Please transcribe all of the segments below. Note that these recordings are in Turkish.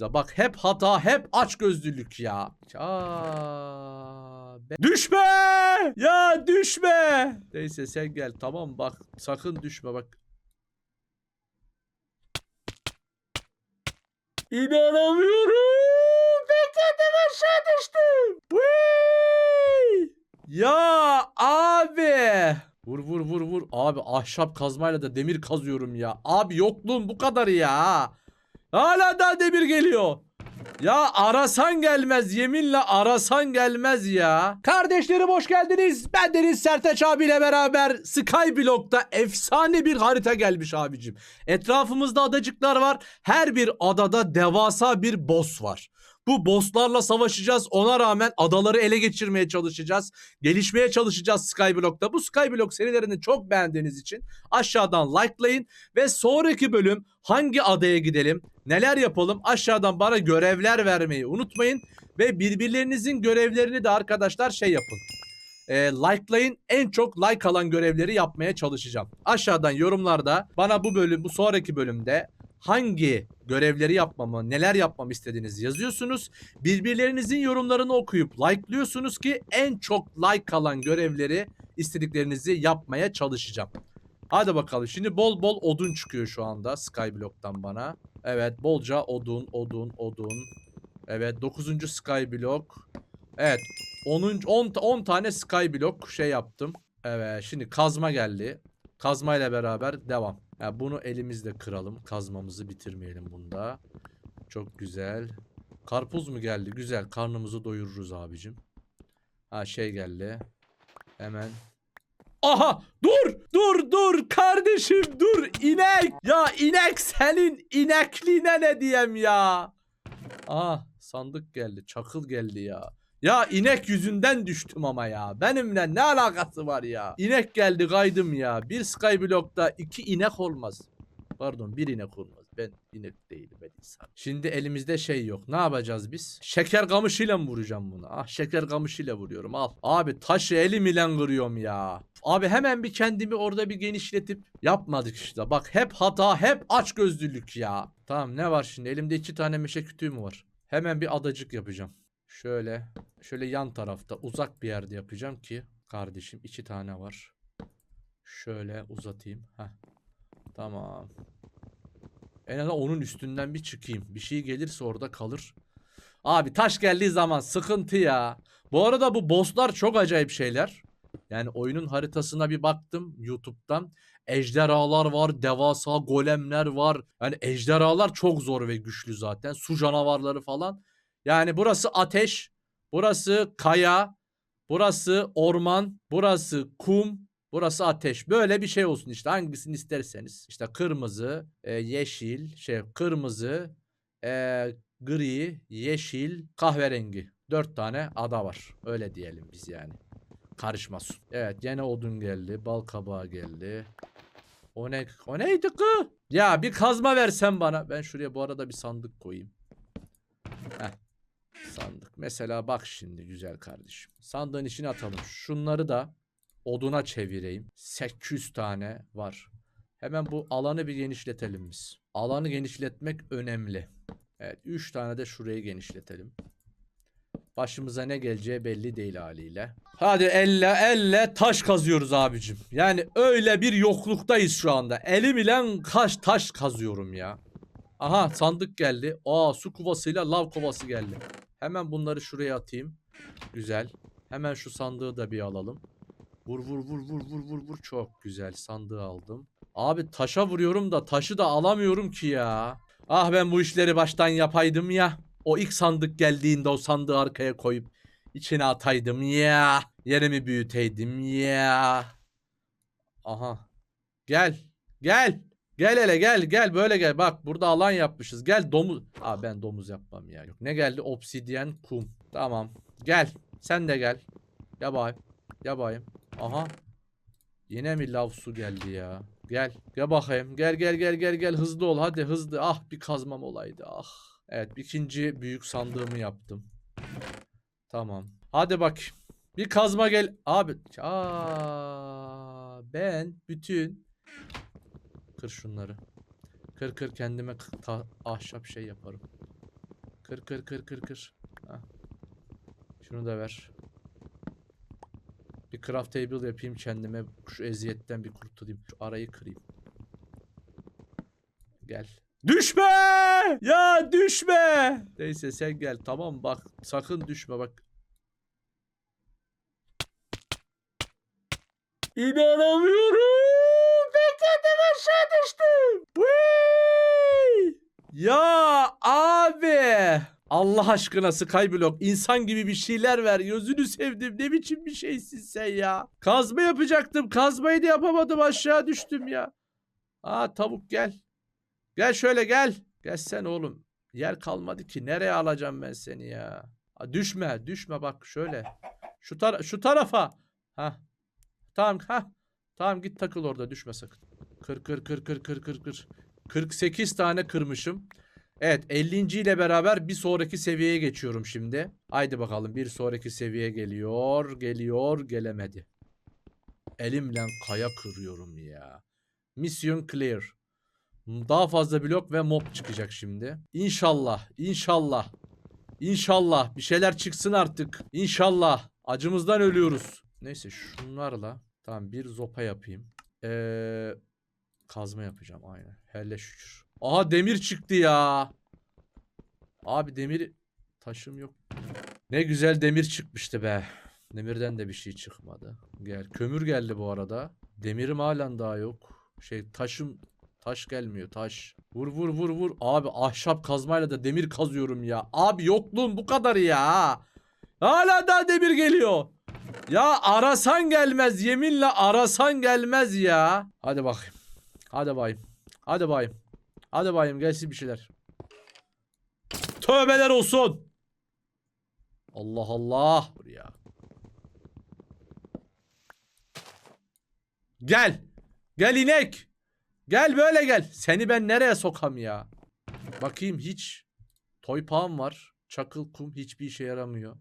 Ya bak hep hata, hep açgözlülük ya. Aa, be- Düşme! Ya düşme! Neyse sen gel tamam bak sakın düşme bak. İnanamıyorum. Bekledim aşağı düştüm. Whee! Ya abi. Vur vur vur vur. Abi ahşap kazmayla da demir kazıyorum ya. Abi yokluğum bu kadar ya. Hala da demir geliyor. Ya arasan gelmez yeminle arasan gelmez ya. Kardeşlerim hoş geldiniz. Ben Deniz Sertaç abiyle beraber Skyblock'ta efsane bir harita gelmiş abicim. Etrafımızda adacıklar var. Her bir adada devasa bir boss var. Bu bosslarla savaşacağız. Ona rağmen adaları ele geçirmeye çalışacağız. Gelişmeye çalışacağız Skyblock'ta. Bu Skyblock serilerini çok beğendiğiniz için aşağıdan likelayın. Ve sonraki bölüm hangi adaya gidelim, neler yapalım aşağıdan bana görevler vermeyi unutmayın. Ve birbirlerinizin görevlerini de arkadaşlar şey yapın. E, likelayın en çok like alan görevleri yapmaya çalışacağım. Aşağıdan yorumlarda bana bu bölüm bu sonraki bölümde hangi görevleri yapmamı, neler yapmamı istediğinizi yazıyorsunuz. Birbirlerinizin yorumlarını okuyup like'lıyorsunuz ki en çok like alan görevleri istediklerinizi yapmaya çalışacağım. Hadi bakalım. Şimdi bol bol odun çıkıyor şu anda Skyblock'tan bana. Evet bolca odun, odun, odun. Evet 9. Skyblock. Evet 10. 10, 10 tane Skyblock şey yaptım. Evet şimdi kazma geldi. Kazmayla beraber devam. Ya bunu elimizle kıralım. Kazmamızı bitirmeyelim bunda. Çok güzel. Karpuz mu geldi? Güzel. Karnımızı doyururuz abicim. Ha şey geldi. Hemen. Aha! Dur! Dur dur kardeşim dur inek! Ya inek senin inekliğine ne diyeyim ya? Aha sandık geldi. Çakıl geldi ya. Ya inek yüzünden düştüm ama ya. Benimle ne alakası var ya? İnek geldi kaydım ya. Bir skyblock'ta iki inek olmaz. Pardon bir inek olmaz. Ben inek değilim ben insan. Şimdi elimizde şey yok. Ne yapacağız biz? Şeker kamışıyla mı vuracağım bunu? Ah şeker kamışıyla vuruyorum al. Abi taşı elim ile kırıyorum ya. Abi hemen bir kendimi orada bir genişletip yapmadık işte. Bak hep hata hep açgözlülük ya. Tamam ne var şimdi? Elimde iki tane meşe kütüğü mü var? Hemen bir adacık yapacağım. Şöyle şöyle yan tarafta uzak bir yerde yapacağım ki kardeşim iki tane var. Şöyle uzatayım. Heh. Tamam. En azından onun üstünden bir çıkayım. Bir şey gelirse orada kalır. Abi taş geldiği zaman sıkıntı ya. Bu arada bu bosslar çok acayip şeyler. Yani oyunun haritasına bir baktım YouTube'dan. Ejderhalar var, devasa golemler var. Yani ejderhalar çok zor ve güçlü zaten. Su canavarları falan. Yani burası ateş, burası kaya, burası orman, burası kum, burası ateş. Böyle bir şey olsun işte hangisini isterseniz. İşte kırmızı, e, yeşil, şey kırmızı, e, gri, yeşil, kahverengi. Dört tane ada var. Öyle diyelim biz yani. Karışmasın. Evet gene odun geldi. Bal kabağı geldi. O ne? O neydi kı? Ya bir kazma versen bana. Ben şuraya bu arada bir sandık koyayım. Sandık. Mesela bak şimdi güzel kardeşim. Sandığın içine atalım. Şunları da oduna çevireyim. 800 tane var. Hemen bu alanı bir genişletelim biz. Alanı genişletmek önemli. Evet 3 tane de şurayı genişletelim. Başımıza ne geleceği belli değil haliyle. Hadi elle elle taş kazıyoruz abicim. Yani öyle bir yokluktayız şu anda. Elim ile kaç taş kazıyorum ya. Aha sandık geldi. Aa su kovasıyla lav kovası geldi. Hemen bunları şuraya atayım. Güzel. Hemen şu sandığı da bir alalım. Vur vur vur vur vur vur vur. Çok güzel sandığı aldım. Abi taşa vuruyorum da taşı da alamıyorum ki ya. Ah ben bu işleri baştan yapaydım ya. O ilk sandık geldiğinde o sandığı arkaya koyup içine ataydım ya. Yerimi büyüteydim ya. Aha. Gel. Gel. Gel hele gel gel böyle gel. Bak burada alan yapmışız. Gel domuz. Aa ben domuz yapmam ya. Yok. Ne geldi? Obsidyen kum. Tamam. Gel. Sen de gel. Ya bayım. Ya bayım. Aha. Yine mi lav su geldi ya? Gel. Gel bakayım. Gel gel gel gel gel. Hızlı ol hadi hızlı. Ah bir kazmam olaydı. Ah. Evet ikinci büyük sandığımı yaptım. Tamam. Hadi bak. Bir kazma gel. Abi. Aa, ben bütün Kır şunları. Kır kır kendime ahşap şey yaparım. Kır kır kır kır kır. Hah. Şunu da ver. Bir craft table yapayım kendime. Şu eziyetten bir kurtulayım. Şu arayı kırayım. Gel. Düşme! Ya düşme! Neyse sen gel tamam bak. Sakın düşme bak. İnanamıyorum. Aşağı düştüm. Whee! Ya abi. Allah aşkına Skyblock insan gibi bir şeyler ver. Gözünü sevdim. Ne biçim bir şeysin sen ya. Kazma yapacaktım. Kazmayı da yapamadım. Aşağı düştüm ya. Aa tavuk gel. Gel şöyle gel. Gel sen oğlum. Yer kalmadı ki. Nereye alacağım ben seni ya? Aa, düşme. Düşme bak şöyle. Şu, tara- şu tarafa. Ha. Tamam ha. Tamam git takıl orada düşme sakın. Kır kır kır kır kır kır kır. 48 tane kırmışım. Evet 50. ile beraber bir sonraki seviyeye geçiyorum şimdi. Haydi bakalım bir sonraki seviye geliyor. Geliyor gelemedi. Elimle kaya kırıyorum ya. Mission clear. Daha fazla blok ve mob çıkacak şimdi. İnşallah, inşallah. İnşallah bir şeyler çıksın artık. İnşallah. Acımızdan ölüyoruz. Neyse şunlarla tamam bir zopa yapayım. Ee, kazma yapacağım aynen. Hele şükür. Aha demir çıktı ya. Abi demir taşım yok. Ne güzel demir çıkmıştı be. Demirden de bir şey çıkmadı. Gel. Kömür geldi bu arada. Demirim halen daha yok. Şey taşım taş gelmiyor taş. Vur vur vur vur. Abi ahşap kazmayla da demir kazıyorum ya. Abi yokluğun bu kadar ya. Hala daha demir geliyor. Ya arasan gelmez. Yeminle arasan gelmez ya. Hadi bakayım. Hadi bayım. Hadi bayım. Hadi bayım gelsin bir şeyler. Tövbeler olsun. Allah Allah. Buraya. Gel. Gel inek. Gel böyle gel. Seni ben nereye sokam ya? Bakayım hiç. Toypağım var. Çakıl kum hiçbir işe yaramıyor.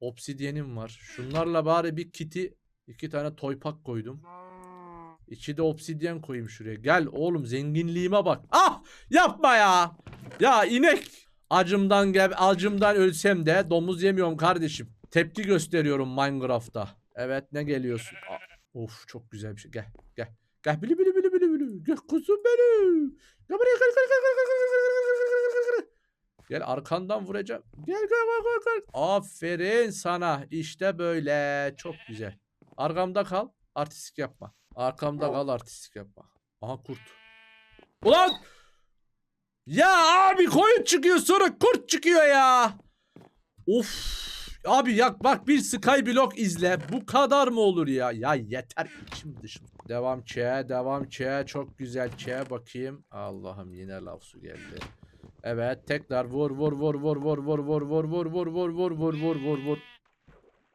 Obsidyenim var. Şunlarla bari bir kiti iki tane toypak koydum. İçi de obsidyen koyayım şuraya. Gel oğlum zenginliğime bak. Ah yapma ya. Ya inek. Acımdan gel acımdan ölsem de domuz yemiyorum kardeşim. Tepki gösteriyorum Minecraft'ta. Evet ne geliyorsun? Aa, of çok güzel bir şey. Gel gel. Gel bili bili bili bili bili. Gel kuzum benim. Gel buraya gel gel gel gel gel gel gel gel gel arkandan vuracağım. Gel gel gel gel gel. Aferin sana. İşte böyle. Çok güzel. Arkamda kal. Artistik yapma. Arkamda kal artistik yapma. Aha kurt. Ulan! Ya abi koyun çıkıyor sonra kurt çıkıyor ya. Of. Abi ya bak bir Skyblock izle. Bu kadar mı olur ya? Ya yeter içim dışım. Devam çe, devam çe. Çok güzel çe bakayım. Allah'ım yine lav su geldi. Evet tekrar vur vur vur vur vur vur vur vur vur vur vur vur vur vur vur vur.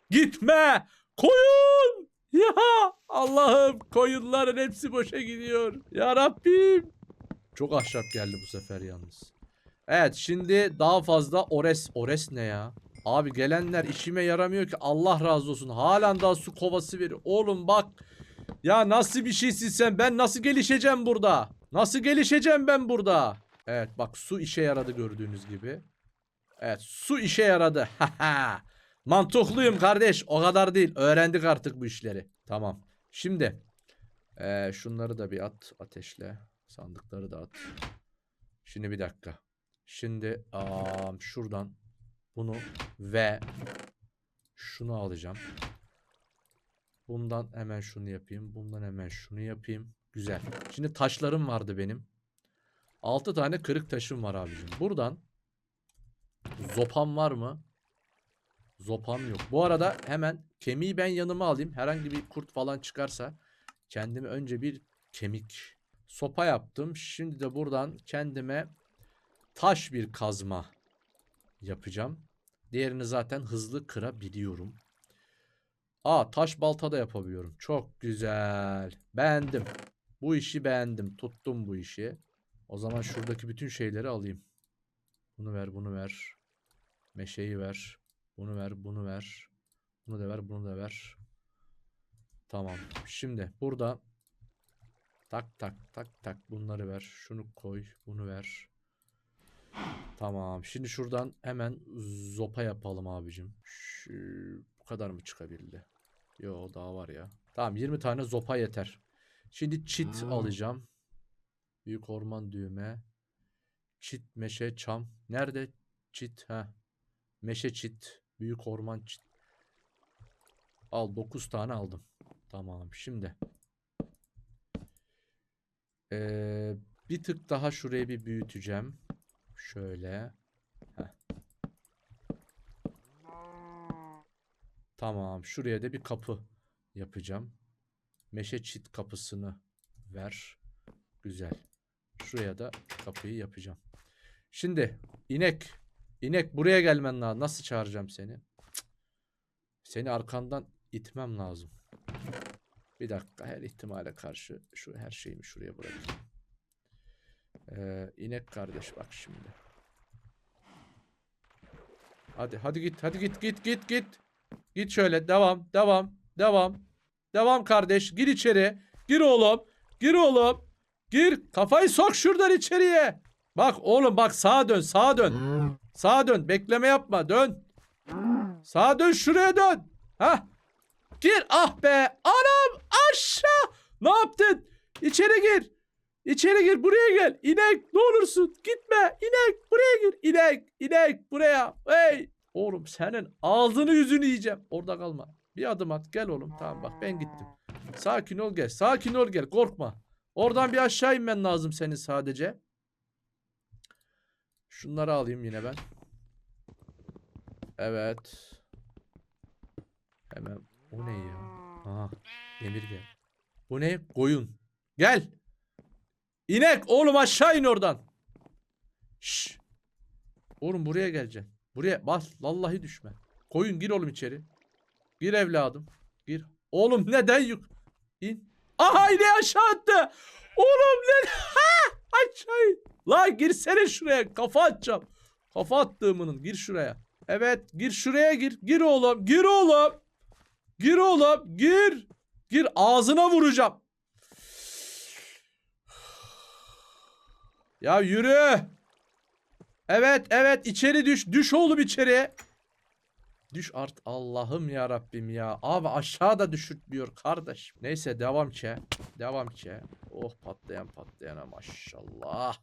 Gitme! Koyun! Ya Allah'ım koyunların hepsi boşa gidiyor. Ya Rabbim. Çok ahşap geldi bu sefer yalnız. Evet şimdi daha fazla ores. Ores ne ya? Abi gelenler işime yaramıyor ki Allah razı olsun. Halen daha su kovası veriyor. Oğlum bak. Ya nasıl bir şeysin sen? Ben nasıl gelişeceğim burada? Nasıl gelişeceğim ben burada? Evet bak su işe yaradı gördüğünüz gibi. Evet su işe yaradı. Haha. Mantıklıyım kardeş. O kadar değil. Öğrendik artık bu işleri. Tamam. Şimdi eee, şunları da bir at ateşle. Sandıkları da at. Şimdi bir dakika. Şimdi am, şuradan bunu ve şunu alacağım. Bundan hemen şunu yapayım. Bundan hemen şunu yapayım. Güzel. Şimdi taşlarım vardı benim. 6 tane kırık taşım var abicim. Buradan zopam var mı? Zopam yok. Bu arada hemen kemiği ben yanıma alayım. Herhangi bir kurt falan çıkarsa kendime önce bir kemik sopa yaptım. Şimdi de buradan kendime taş bir kazma yapacağım. Diğerini zaten hızlı kırabiliyorum. Aa taş balta da yapabiliyorum. Çok güzel. Beğendim. Bu işi beğendim. Tuttum bu işi. O zaman şuradaki bütün şeyleri alayım. Bunu ver, bunu ver. Meşeyi ver. Bunu ver, bunu ver. Bunu da ver, bunu da ver. Tamam. Şimdi burada tak tak tak tak bunları ver. Şunu koy, bunu ver. Tamam. Şimdi şuradan hemen zopa yapalım abicim. Şu, bu kadar mı çıkabildi? Yo daha var ya. Tamam 20 tane zopa yeter. Şimdi çit Hmm. alacağım. Büyük orman düğme. Çit, meşe, çam. Nerede çit? Ha. Meşe çit. Büyük orman. Al 9 tane aldım. Tamam şimdi. Ee, bir tık daha şurayı bir büyüteceğim. Şöyle. Heh. Tamam. Şuraya da bir kapı yapacağım. Meşe çit kapısını ver. Güzel. Şuraya da kapıyı yapacağım. Şimdi inek. İnek buraya gelmen lazım. Nasıl çağıracağım seni? Seni arkandan itmem lazım. Bir dakika her ihtimale karşı şu her şeyimi şuraya bırakayım. Ee, inek kardeş bak şimdi. Hadi hadi git hadi git git git git. Git şöyle devam devam devam. Devam kardeş gir içeri. Gir oğlum. Gir oğlum. Gir kafayı sok şuradan içeriye. Bak oğlum bak sağa dön sağa dön. Sağa dön bekleme yapma dön. Sağa dön şuraya dön. Ha? Gir ah be anam aşağı. Ne yaptın? İçeri gir. İçeri gir buraya gel. İnek ne olursun gitme. İnek buraya gir. İnek inek buraya. Hey. Oğlum senin ağzını yüzünü yiyeceğim. Orada kalma. Bir adım at gel oğlum. Tamam bak ben gittim. Sakin ol gel. Sakin ol gel. Korkma. Oradan bir aşağı inmen lazım senin sadece. Şunları alayım yine ben. Evet. Hemen. O ne ya? Aha. Demir gel. Bu ne? Koyun. Gel. İnek oğlum aşağı in oradan. Şş. Oğlum buraya geleceksin. Buraya bas. Vallahi düşme. Koyun gir oğlum içeri. Gir evladım. Gir. Oğlum neden yük? İn. Aha yine aşağı attı. Oğlum ne? Lan girsene şuraya. Kafa atacağım. Kafa attığımının. Gir şuraya. Evet gir şuraya gir. Gir oğlum. Gir oğlum. Gir oğlum. Gir. Gir ağzına vuracağım. Ya yürü. Evet evet içeri düş. Düş oğlum içeri. Düş art Allah'ım ya Rabbim ya. Abi aşağıda düşürtmüyor kardeş. Neyse devam ki. Devam ki. Oh patlayan patlayana maşallah.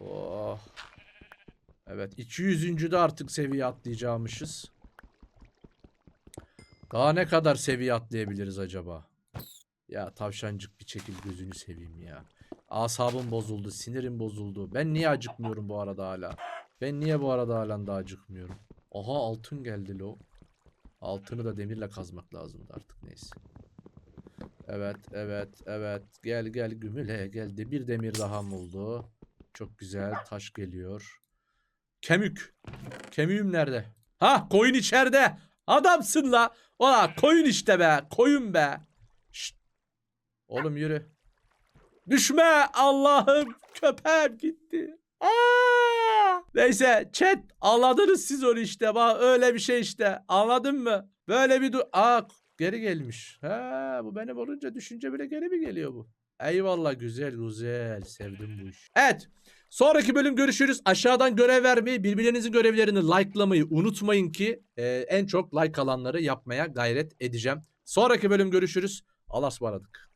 Oh. Evet 200. de artık seviye atlayacağımışız. Daha ne kadar seviye atlayabiliriz acaba? Ya tavşancık bir çekil gözünü seveyim ya. Asabım bozuldu, sinirim bozuldu. Ben niye acıkmıyorum bu arada hala? Ben niye bu arada hala da acıkmıyorum? Aha altın geldi lo. Altını da demirle kazmak lazımdı artık neyse. Evet, evet, evet. Gel gel gümüle geldi. Bir demir daha mı oldu? Çok güzel. Taş geliyor. Kemik. Kemiğim nerede? Ha koyun içeride. Adamsın la. Ola koyun işte be. Koyun be. Şşt. Oğlum yürü. Düşme Allah'ım köpeğim gitti. Aa! Neyse chat anladınız siz onu işte bak öyle bir şey işte anladın mı? Böyle bir du Aa geri gelmiş. Ha bu benim olunca düşünce bile geri mi geliyor bu? Eyvallah güzel güzel sevdim bu iş. Evet sonraki bölüm görüşürüz. Aşağıdan görev vermeyi birbirlerinizin görevlerini likelamayı unutmayın ki e, en çok like alanları yapmaya gayret edeceğim. Sonraki bölüm görüşürüz. Allah'a ısmarladık.